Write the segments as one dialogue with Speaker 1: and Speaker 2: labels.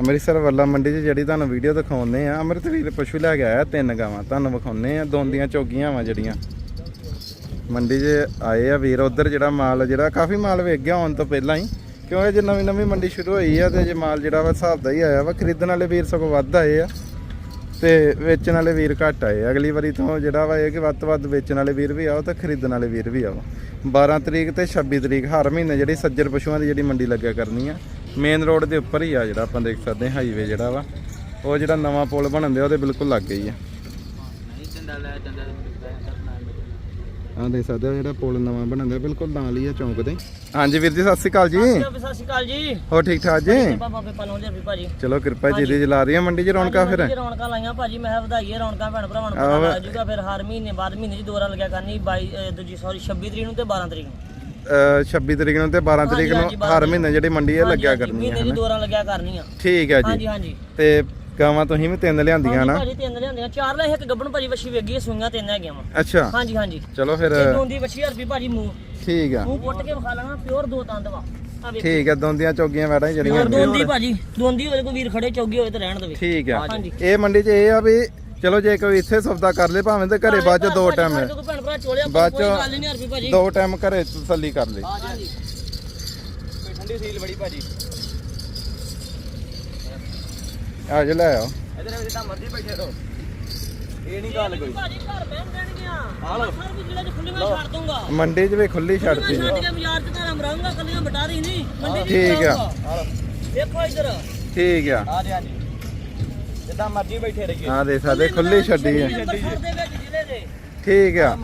Speaker 1: ਅੰਮ੍ਰਿਤਸਰ ਵੱਲਾ ਮੰਡੀ 'ਚ ਜਿਹੜੀ ਤੁਹਾਨੂੰ ਵੀਡੀਓ ਦਿਖਾਉਂਦੇ ਆ ਅੰਮ੍ਰਿਤਵੀਰ ਪਸ਼ੂ ਲੈ ਕੇ ਆਇਆ ਤਿੰਨ ਗਾਵਾਂ। ਤੁਹਾਨੂੰ ਵਿਖਾਉਂਦੇ ਆ ਦੋਂਦੀਆਂ ਚੋਗੀਆਂ ਵਾ ਜਿਹੜੀਆਂ। ਮੰਡੀ 'ਚ ਆਏ ਆ ਵੀਰ, ਉਧਰ ਜਿਹੜਾ ਮਾਲ ਜਿਹੜਾ ਕਾਫੀ ਮਾਲ ਵੇਚ ਗਿਆ ਆਉਣ ਤੋਂ ਪਹਿਲਾਂ ਹੀ। ਕਿਉਂਕਿ ਜੇ ਨਵੀਂ ਨਵੀਂ ਮੰਡੀ ਸ਼ੁਰੂ ਹੋਈ ਆ ਤੇ ਜੇ ਮਾਲ ਜਿਹੜਾ ਵਾ ਹਿਸਾਬ ਦਾ ਹੀ ਆਇਆ ਵਾ, ਖਰੀਦਣ ਵਾਲੇ ਵੀਰ ਸਗੋਂ ਵੱਧ ਆਏ ਆ ਤੇ ਵੇਚਣ ਵਾਲੇ ਵੀਰ ਘੱਟ ਆਏ ਅਗਲੀ ਵਾਰੀ ਤੋਂ ਜਿਹੜਾ ਵਾ ਇਹ ਕਿ ਵੱਧ ਤੋਂ ਵੱਧ ਵੇਚਣ ਵਾਲੇ ਵੀਰ ਵੀ ਆਓ ਤੇ ਖਰੀਦਣ ਵਾਲੇ ਵੀਰ ਵੀ ਆਓ। 12 ਤਰੀਕ ਤੇ 26 ਤਰੀਕ ਹਰ ਮਹੀਨੇ ਜਿਹੜੀ ਸੱਜਰ ਪਸ਼ੂਆਂ ਦੀ ਜਿਹੜੀ ਮੰਡੀ ਲੱਗਿਆ ਕਰਨੀ ਆ। ਮੇਨ ਰੋਡ ਦੇ ਉੱਪਰ ਹੀ ਆ ਜਿਹੜਾ ਆਪਾਂ ਦੇਖ ਸਕਦੇ ਹਾਂ ਹਾਈਵੇ ਜਿਹੜਾ ਵਾ। ਉਹ ਜਿਹੜਾ ਨਵਾਂ ਪੁਲ ਬਣਨ ਦਿਆ ਉਹਦੇ ਬਿਲਕੁਲ ਲੱਗੇ ਹੀ ਆ। ਆਹ ਦੇਖ ਸਕਦੇ ਹੋ ਜਿਹੜਾ ਪੁਲ ਨਵਾਂ ਬਣਨ ਦਿਆ ਬਿਲਕੁਲ ਨਾਲ ਹੀ ਆ ਚੌਂਕ ਦੇ। ਹਾਂਜੀ ਵੀਰ ਜੀ ਸਤਿ ਸ਼੍ਰੀ ਅਕਾਲ ਜੀ।
Speaker 2: ਸਤਿ ਸ਼੍ਰੀ ਅਕਾਲ ਜੀ।
Speaker 1: ਹੋ ਠੀਕ ਠਾਕ ਜੀ?
Speaker 2: ਬਾਬਾ ਕੇ ਪਾਲੋਂ ਦੇ ਵੀ ਭਾਜੀ।
Speaker 1: ਚਲੋ ਕਿਰਪਾ ਜੀ ਦੀ ਜਲਾ ਰਹੀ ਆ ਮੰਡੀ 'ਚ ਰੌਣਕਾਂ ਫਿਰ?
Speaker 2: ਰੌਣਕਾਂ ਲਾਈਆਂ ਭਾਜੀ ਮੈਂ ਵਧਾਈਏ ਰੌਣਕਾਂ ਭੈਣ ਭਰਾਵਾਂ ਨੂੰ। ਪਤਾ ਲੱਗ ਜੂਗਾ ਫਿਰ ਹਰ ਮਹੀਨੇ ਬਾਅਦ ਮਹੀਨੇ ਚ ਦੋਰਾ ਲੱਗਿਆ ਕਰਨੀ 22 ਅਹ ਦੂਜੀ ਸੌਰੀ 26 ਤਰੀਕ ਨੂੰ ਤੇ 12 ਤਰੀਕ ਨੂੰ।
Speaker 1: 26 ਤਰੀਕ ਨੂੰ ਤੇ 12 ਤਰੀਕ
Speaker 2: ਹਾਂਜੀ,
Speaker 1: ਨੂੰ ਹਰ ਮਹੀਨੇ ਜਿਹੜੀ ਮੰਡੀ ਇਹ ਲੱਗਿਆ ਕਰਨੀ ਹੈ
Speaker 2: ਮਹੀਨੇ ਦੀ ਦੋਰਾ ਲੱਗਿਆ ਕਰਨੀਆਂ
Speaker 1: ਠੀਕ ਹੈ
Speaker 2: ਹਾਂਜੀ
Speaker 1: ਜੀ।
Speaker 2: ਹਾਂਜੀ
Speaker 1: ਤੇ ਗਾਵਾਂ ਤੁਸੀਂ ਵੀ ਤਿੰਨ ਲਿਆਂਦੀਆਂ ਨਾ
Speaker 2: ਭਾਜੀ ਤਿੰਨ ਲਿਆਂਦੀਆਂ। ਚਾਰ ਲੈ ਇੱਕ ਗੱਬਣ ਭਾਜੀ ਵੱਛੀ ਵੇਗੀ ਸੂਈਆਂ ਤਿੰਨ ਹੈਗੀਆਂ ਵਾ।
Speaker 1: ਅੱਛਾ।
Speaker 2: ਹਾਂਜੀ ਹਾਂਜੀ।
Speaker 1: ਚਲੋ ਫਿਰ
Speaker 2: ਤੇ ਦੋਂਦੀ ਵੱਛੀ ਭਾਜੀ ਮੂੰਹ।
Speaker 1: ਠੀਕ ਆ।
Speaker 2: ਮੂੰਹ ਪੁੱਟ ਕੇ ਵਿਖਾ ਲੈਣਾ ਪਿਓਰ ਦੋ ਤੰਦ ਵਾ। ਆ ਵੇਖ।
Speaker 1: ਠੀਕ ਆ ਦੋਂਦੀਆਂ ਚੌਗੀਆਂ ਵੈੜਾਂ ਹੀ
Speaker 2: ਪਿਓਰ ਦੋਂਦੀ ਭਾਜੀ ਦੋਂਦੀ ਹੋਵੇ ਕੋਈ ਵੀਰ ਖੜੇ ਚੌਗੀ ਹੋਵੇ ਤੇ ਰਹਿਣ ਦੇਵੇ।
Speaker 1: ਠੀਕ ਆ।
Speaker 2: ਹਾਂਜੀ।
Speaker 1: ਇਹ ਮੰਡੀ 'ਚ ਇਹ ਆ ਵੀ ਚਲੋ ਜੇ ਕੋਈ ਇੱਥੇ ਸੌਦਾ ਕਰ ਲੇ ਭਾਵੇਂ ਤੇ ਘਰੇ ਬਾਅਦ ਚ ਦੋ ਟਾਈਮ ਹੈ
Speaker 2: ਚੋਲਿਆ
Speaker 1: ਬਾਅਦ
Speaker 2: ਕੋਈ
Speaker 1: ਚੋਂ
Speaker 2: ਗੱਲ ਨਹੀਂ ਹਰਪੀ ਭਾਜੀ।
Speaker 1: ਦੋ ਟਾਈਮ ਘਰੇ ਤਸੱਲੀ ਕਰ ਲੇ
Speaker 2: ਹਾਂਜੀ
Speaker 3: ਠੰਡੀ ਸੀਲ ਬੜੀ ਭਾਜੀ।
Speaker 1: ਆ ਜੇ ਲੈ ਆਓ
Speaker 3: ਇਹਦੇ ਨਾਲ ਜਿੱਦਾਂ ਮਰਜ਼ੀ ਬੈਠੇ ਰਹੋ। ਇਹ ਨਹੀਂ ਗੱਲ ਕੋਈ।
Speaker 2: ਭਾਜੀ ਘਰ ਬਹਿਣ ਦੇਣਗੀਆਂ।
Speaker 3: ਆ ਲਓ।
Speaker 2: ਸਰ ਵੀ ਜਿਹੜੇ ਖੁੱਲੀਆਂ ਛੱਡ ਦੂੰਗਾ
Speaker 1: ਮੰਡੀ 'ਚ ਵੀ ਖੁੱਲੀ
Speaker 2: ਛੱਡ
Speaker 1: ਛੱਡਤੀ ਜੀ।
Speaker 2: ਕੇ ਬਾਜ਼ਾਰ ਚ ਤਾਂ ਰਹੂੰਗਾ ਕੱਲੀਆਂ ਬਟਾਰੀ ਨਹੀਂ। ਮੰਡੀ ਚ
Speaker 1: ਠੀਕ ਆ।
Speaker 2: ਦੇਖੋ ਇੱਧਰ।
Speaker 1: ਠੀਕ ਆ।
Speaker 3: ਆ ਜੀ ਆ ਜੀ। ਜਿੱਦਾਂ ਮਰਜ਼ੀ ਬੈਠੇ ਰਹੀਏ।
Speaker 1: ਆ ਦੇ ਸਕਦੇ ਖੁੱਲੀ ਛੱਡੀ ਹੈ
Speaker 2: ਦੇ ਵਿੱਚ ਜ਼ਿਲ੍ਹੇ ਦੇ
Speaker 1: ਠੀਕ ਆ।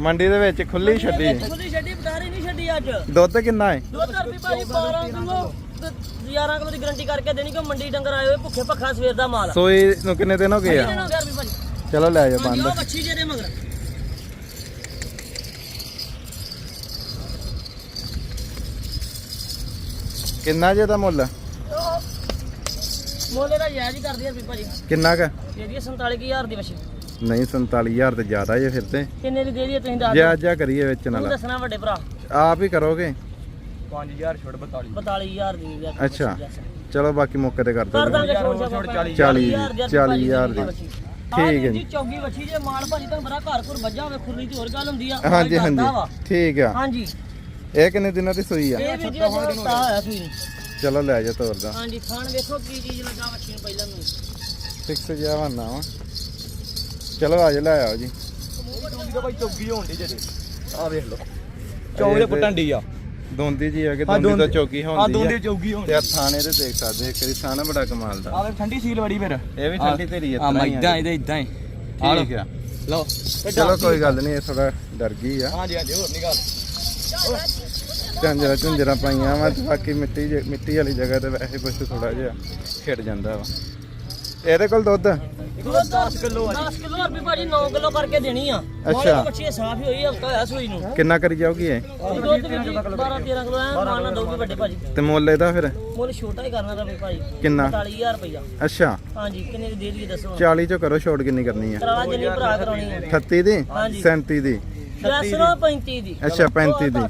Speaker 2: ਮੰਡੀ ਦੇ ਵਿੱਚ।
Speaker 1: ਖੁੱਲੀ ਛੱਡੀ। ਹੈ।
Speaker 2: ਖੁੱਲੀ ਛੱਡੀ ਬਟਾਰੀ ਨਹੀਂ ਛੱਡੀ ਅੱਜ।
Speaker 1: ਦੁੱਧ ਕਿੰਨਾ ਹੈ
Speaker 2: ਦੋ ਰੁਪਏ ਭਾਜੀ 12 ਕਿਲੋ ਤੇ 11 ਕਿਲੋ ਦੀ ਗਾਰੰਟੀ ਕਰਕੇ ਦੇਣੀ ਕਿ ਮੰਡੀ ਡੰਗਰ ਆਏ ਹੋਏ ਭੁੱਖੇ ਭੱਖਾ ਸਵੇਰ ਦਾ ਮਾਲ
Speaker 1: ਸੋਈ ਨੂੰ ਕਿੰਨੇ ਦਿਨ ਹੋ ਗਏ ਆ? ਚਲੋ ਲੈ ਜਾ ਬੰਦ।
Speaker 2: ਮੱਛੀ ਮਗਰ।
Speaker 1: ਕਿੰਨਾ ਜੇ ਦਾ ਮੁੱਲ?
Speaker 2: ਮੋਲੇ ਦਾ ਜਾਇਜ਼ ਹੀ ਕਰਦੀ ਆ ਭਾਜੀ
Speaker 1: ਕਿੰਨਾ ਕ?
Speaker 2: ਦਈਏ 47000 ਦੀ ਮੱਛੀ
Speaker 1: ਨਹੀਂ 47000 ਤੇ ਜ਼ਿਆਦਾ ਜੇ ਫਿਰ ਤੇ।
Speaker 2: ਕਿੰਨੇ ਦੀ ਦੇ ਦਈਏ ਤੁਸੀਂ ਦੱਸ
Speaker 1: ਜੇ
Speaker 2: ਦਿਓ
Speaker 1: ਆ ਕਰੀਏ ਵੇਚਣ
Speaker 2: ਤੂੰ
Speaker 1: ਵਾਲਾ
Speaker 2: ਦੱਸਣਾ ਵੱਡੇ ਭਰਾ।
Speaker 1: ਆਪ ਹੀ ਕਰੋਗੇ?
Speaker 3: 5000 ਛੋੜ 42
Speaker 2: 42000 ਦੀ
Speaker 1: ਅੱਛਾ। ਚਲੋ ਬਾਕੀ ਮੌਕੇ ਤੇ ਕਰ
Speaker 2: ਕਰ
Speaker 1: ਦਿੰਦੇ
Speaker 2: ਦਾਂਗੇ
Speaker 3: ਹੋਰ
Speaker 2: ਛੋੜ
Speaker 3: ਛੋੜ
Speaker 2: ਛਾੜ
Speaker 3: 40
Speaker 1: 40 40000 ਦੀ ਠੀਕ ਹੈ
Speaker 2: ਜੀ।
Speaker 1: ਜੀ
Speaker 2: ਚੌਗੀ ਵੱਛੀ ਜੇ ਮਾਲ ਭਾਜੀ ਤੁਹਾਨੂੰ ਬੜਾ ਘਰ ਘਰ ਵੱਜਾ ਹੋਵੇ ਖੁਰਲੀ ਦੀ ਹੋਰ ਗੱਲ ਹੁੰਦੀ ਆ।
Speaker 1: ਹਾਂਜੀ
Speaker 2: ਵਾ।
Speaker 1: ਹਾਂਜੀ। ਠੀਕ ਆ।
Speaker 2: ਹਾਂਜੀ।
Speaker 1: ਇਹ ਕਿੰਨੇ ਦਿਨਾਂ ਦੀ ਸੂਈ ਆ?
Speaker 2: ਇਹ ਵੀ ਹੋਇਆ ਨੂੰ।
Speaker 1: ਚਲੋ ਲੈ ਜਾ ਤੋਰ ਦਾ।
Speaker 2: ਹਾਂਜੀ ਖਾਣ ਵੇਖੋ ਕੀ ਚੀਜ਼ ਲੱਗਾ ਵੱਛੀ ਨੂੰ ਪਹਿਲਾਂ ਨੂੰ।
Speaker 1: ਫਿਕਸ ਜਿਹਾ ਬਣਾ ਵਾ। ਚਲੋ ਆ ਜਾ ਲੈ ਆਓ ਜੀ।
Speaker 3: ਚੌਗੀ ਤਾਂ ਭਾਈ ਚੌਗੀ ਹੋਣ ਦੀ ਜਿਹੜੇ ਆ ਵੇਖ ਲਓ। ਚੌਗੀ ਦੇ ਪੁੱਟਣ ਦੀ ਆ।
Speaker 1: ਦੋਂਦੀ ਜੀ ਆ ਕਿ
Speaker 3: ਹਾਂ,
Speaker 1: ਦੋਂਦੀ ਤਾਂ
Speaker 3: ਦੋਂਦੀ-
Speaker 1: ਚੌਕੀ
Speaker 3: ਆ
Speaker 1: ਹੁੰਦੀ
Speaker 3: ਦੋਂਦੀ
Speaker 1: ਆ
Speaker 3: ਚੌਗੀ ਹੋਣ
Speaker 1: ਤੇ ਆ ਥਾਣੇ ਤੇ ਦੇਖ ਸਕਦੇ ਇੱਕ ਵਾਰੀ ਥਾਣਾ ਬੜਾ ਕਮਾਲ ਦਾ।
Speaker 3: ਆ ਵੇ ਠੰਡੀ ਸੀਲ ਬੜੀ ਫਿਰ।
Speaker 1: ਇਹ ਵੀ ਠੰਡੀ ਤੇਰੀ
Speaker 3: ਆ ਮੈਂ ਇਦਾਂ ਇਹਦੇ ਇਦਾਂ ਹੀ। ਆ ਲਓ।
Speaker 1: ਠੀਕ ਆ।
Speaker 3: ਲਓ।
Speaker 1: ਚਲੋ ਕੋਈ ਗੱਲ ਨਹੀਂ ਇਹ ਥੋੜਾ ਡਰ ਗਈ ਆ।
Speaker 3: ਹਾਂਜੀ ਹਾਂਜੀ ਹੋਰ ਨਹੀਂ ਗੱਲ
Speaker 1: ਝੰਜਰਾ ਝੁੰਜਰਾ ਪਾਈਆਂ ਵਾ ਬਾਕੀ ਮਿੱਟੀ ਵਾਲੀ ਜਗ੍ਹਾ ਤੇ ਵੈਸੇ ਪਸ਼ੂ ਥੋੜਾ ਜਿਹਾ ਖਿੜ ਜਾਂਦਾ ਵਾ। ਇਹਦੇ ਕੋਲ ਦੁੱਧ?
Speaker 3: 10 ਕਿਲੋ ਆ
Speaker 2: 10 ਕਿਲੋ ਰੁਪਏ ਭਾਜੀ 9 ਕਿਲੋ ਕਰਕੇ ਦੇਣੀ ਆ।
Speaker 1: ਅੱਛਾ।
Speaker 2: ਬੱਚੀ ਸਾਫ਼ ਹੀ ਹੋਈ ਹਫਤਾ ਹੋਇਆ ਸੂਈ ਨੂੰ।
Speaker 1: ਕਿੰਨਾ ਕਰੀ ਜਾਊਗੀ ਇਹ?
Speaker 2: ਇਹ ਦੁੱਧ ਵੀ 12 13 ਕਿਲੋ ਆ ਮਾਨਾ ਦਊਗੀ ਵੱਡੇ ਭਾਜੀ।
Speaker 1: ਤੇ ਮੁੱਲ ਇਹਦਾ ਫਿਰ?
Speaker 2: ਮੁੱਲ ਛੋਟਾ ਹੀ ਕਰਨਾ ਰੁਪਏ ਭਾਜੀ।
Speaker 1: ਕਿੰਨਾ?
Speaker 2: 45000 ਰੁਪਇਆ
Speaker 1: ਅੱਛਾ।
Speaker 2: ਹਾਂਜੀ ਕਿੰਨੇ ਦੀ ਦੇ ਦਈਏ ਦੱਸੋ?
Speaker 1: 40 ਚੋਂ ਕਰੋ ਛੋਟ ਕਿੰਨੀ ਕਰਨੀ ਆ?
Speaker 2: ਕਰਾ ਜਿੰਨੀ ਭਰਾ ਕਰਾਉਣੀ ਹੈ
Speaker 1: 38 ਦੀ?
Speaker 2: ਹਾਂਜੀ।
Speaker 1: 37 ਦੀ?
Speaker 2: ਦੱਸ ਰੋ 35 ਦੀ।
Speaker 1: ਅੱਛਾ 35 ਦੀ।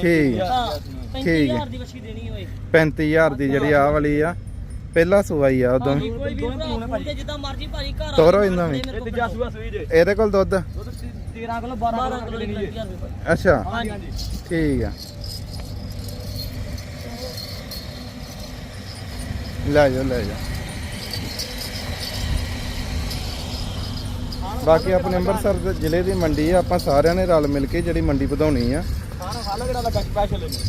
Speaker 1: ਠੀਕ। ਆ।
Speaker 2: ਹਾਂ
Speaker 1: ਠੀਕ ਹੈ।
Speaker 2: 35000 ਦੀ ਬੱਚੀ ਦੇਣੀ ਹੋਏ
Speaker 1: 35000 ਦੀ ਜਿਹੜੀ ਆਹ ਵਾਲੀ ਆ ਪਹਿਲਾ ਸੂਆਈ ਆ ਉਦੋਂ।
Speaker 2: ਹਾਂਜੀ ਕੋਈ ਵੀ ਭਰਾ ਫੋਨ ਤੇ ਜਿੱਦਾਂ ਮਰਜ਼ੀ ਭਾਜੀ ਘਰ ਆ
Speaker 1: ਤੋਰੋ ਇਹਨਾਂ ਵੀ।
Speaker 2: ਮੇਰੇ
Speaker 3: ਇਹ
Speaker 2: ਕੋਲ
Speaker 3: ਤੀਜਾ ਸੂਆ ਸੂਈ ਜੇ
Speaker 1: ਇਹਦੇ ਕੋਲ ਦੁੱਧ?
Speaker 3: ਦੁੱਧ 13 ਕਿਲੋ 12
Speaker 2: 12
Speaker 3: ਕਿਲੋ
Speaker 2: ਕਿਲੋ ਦੀ
Speaker 3: ਦੇਣੀ ਜੇ
Speaker 2: 35000 ਰੁਪਏ
Speaker 1: ਅੱਛਾ।
Speaker 3: ਹਾਂਜੀ
Speaker 1: ਠੀਕ ਆ। ਲੈ ਜਾ ਲੈ ਜਾ ਬਾਕੀ ਆਪਣੇ ਅੰਮ੍ਰਿਤਸਰ ਦੇ ਜ਼ਿਲ੍ਹੇ ਦੀ ਮੰਡੀ ਆ ਆਪਾਂ ਸਾਰਿਆਂ ਨੇ ਰਲ ਮਿਲ ਕੇ ਜਿਹੜੀ ਮੰਡੀ ਵਧਾਉਣੀ ਆ।
Speaker 3: ਸਾਰਾ ਖਾਲਾ ਕਿਹੜਾ ਲੱਗਾ ਸਪੈਸ਼ਲ ਇਹਨੂੰ?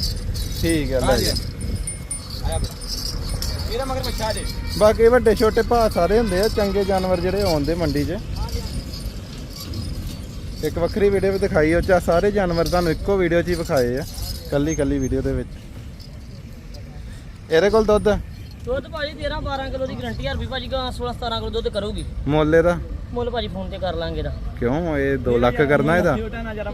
Speaker 1: ਠੀਕ ਆ ਲੈ ਜਾ
Speaker 3: ਇਹਦਾ ਮਗਰ ਮੱਛਾ ਜੇ।
Speaker 1: ਬਾਕੀ ਵੱਡੇ ਛੋਟੇ ਭਾਅ ਸਾਰੇ ਹੁੰਦੇ ਆ ਚੰਗੇ ਜਾਨਵਰ ਜਿਹੜੇ ਆਉਂਦੇ ਮੰਡੀ 'ਚ। ਇੱਕ ਵੱਖਰੀ ਵੀਡੀਓ ਵੀ ਦਿਖਾਈ ਉਹ 'ਚ ਸਾਰੇ ਜਾਨਵਰ ਤੁਹਾਨੂੰ ਇੱਕੋ ਵੀਡੀਓ 'ਚ ਹੀ ਵਿਖਾਏ ਆ ਕੱਲੀ ਕੱਲੀ ਵੀਡੀਓ ਦੇ ਵਿੱਚ। ਇਹਦੇ ਕੋਲ ਦੁੱਧ?
Speaker 2: ਦੁੱਧ ਭਾਜੀ 13 12 ਕਿਲੋ ਦੀ ਗਰੰਟੀ ਆ ਰੁਪਏ ਭਾਜੀ ਗਾਂ 16 17 ਕਿਲੋ ਦੁੱਧ ਕਰੂਗੀ।
Speaker 1: ਮੁੱਲ ਇਹਦਾ?
Speaker 2: ਮੁੱਲ ਭਾਜੀ ਫੋਨ ਤੇ ਕਰ ਲਾਂਗੇ ਦਾ
Speaker 1: ਕਿਉਂ? ਇਹ 2 ਲੱਖ ਕਰਨਾ ਇਹਦਾ?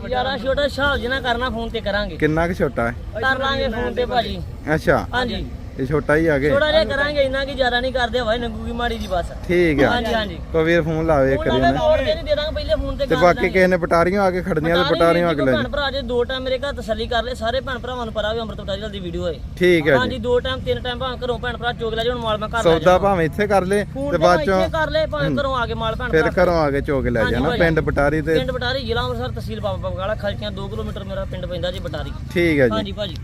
Speaker 2: ਯਾਰਾ ਛੋਟਾ ਹਿਸਾਬ ਜਿਨਾ ਕਰਨਾ ਫੋਨ ਤੇ ਕਰਾਂਗੇ।
Speaker 1: ਕਿੰਨਾ ਕੁ ਛੋਟਾ ਹੈ?
Speaker 2: ਕਰ ਲਾਂਗੇ ਫੋਨ ਤੇ ਭਾਜੀ।
Speaker 1: ਅੱਛਾ।
Speaker 2: ਹਾਂਜੀ।
Speaker 1: ਇਹ ਛੋਟਾ ਹੀ ਆ ਗਏ
Speaker 2: ਥੋੜਾ ਜਿਹਾ ਕਰਾਂਗੇ ਇੰਨਾ ਕਿ ਜ਼ਿਆਦਾ ਨਹੀਂ ਕਰਦੇ ਹਵਾ ਨੰਗੂਗੀ ਮਾੜੀ ਜੀ ਬਸ।
Speaker 1: ਠੀਕ ਆ।
Speaker 2: ਹਾਂਜੀ ਹਾਂਜੀ।
Speaker 1: ਕੋਈ ਵੀਰ ਫੋਨ ਲਾਵੇ ਇੱਕ ਵਾਰੀ
Speaker 2: ਦਾ ਦਾਂਗੇ ਪਹਿਲੇ ਫੋਨ ਤੇ
Speaker 1: ਤੇ ਬਾਕੀ। ਕਿਸੇ ਨੇ ਪਟਾਰੀਆਂ ਆ ਕੇ ਖੜਨੀਆਂ ਤੇ ਪਟਾਰੀਆਂ ਆ ਕੇ ਲੈ
Speaker 2: ਭੈਣ ਭਰਾ ਜੇ ਦੋ ਟਾਈਮ ਮੇਰੇ ਘਰ ਤਸੱਲੀ ਕਰ ਲੈ ਸਾਰੇ ਭੈਣ ਭਰਾਵਾਂ ਨੂੰ ਪਤਾ ਵੀ ਅੰਮ੍ਰਿਤ ਪਟਾਰੀ ਦੀ ਵੀਡੀਓ ਹੈ
Speaker 1: ਠੀਕ ਹੈ
Speaker 2: ਹਾਂਜੀ ਦੋ ਟਾਈਮ ਤਿੰਨ ਟਾਈਮ ਭਾਵੇਂ ਘਰੋਂ ਭੈਣ ਭਰਾ ਚੋਗ ਲੈ ਜਾਣ ਮਾਲ ਮੈਂ ਘਰ ਲੈ
Speaker 1: ਸੌਦਾ ਭਾਵੇਂ ਇੱਥੇ ਕਰ ਲੇ ਤੇ ਬਾਅਦ ਚੋਂ
Speaker 2: ਕਰ ਲੈ ਭਾਵੇਂ ਘਰੋਂ ਆ ਕੇ ਮਾਲ ਭੈਣ
Speaker 1: ਫਿਰ ਘਰੋਂ ਆ ਕੇ ਚੋਗ ਲੈ ਜਾਣਾ। ਪਿੰਡ ਪਟਾਰੀ ਤੇ।
Speaker 2: ਪਿੰਡ ਬਟਾਰੀ ਜ਼ਿਲ੍ਹਾ ਅੰਮ੍ਰਿਤਸਰ ਤਹਿਸੀਲ ਬਾਬਾ ਬਗਾਲਾ ਖਲਚੀਆਂ 2 ਕਿਲੋਮੀਟਰ ਮੇਰਾ ਪਿੰਡ ਪੈਂਦਾ ਜੀ ਬਟਾਰੀ
Speaker 1: ਠੀਕ ਹੈ ਜੀ।
Speaker 2: ਹਾਂਜੀ ਭਾਜੀ।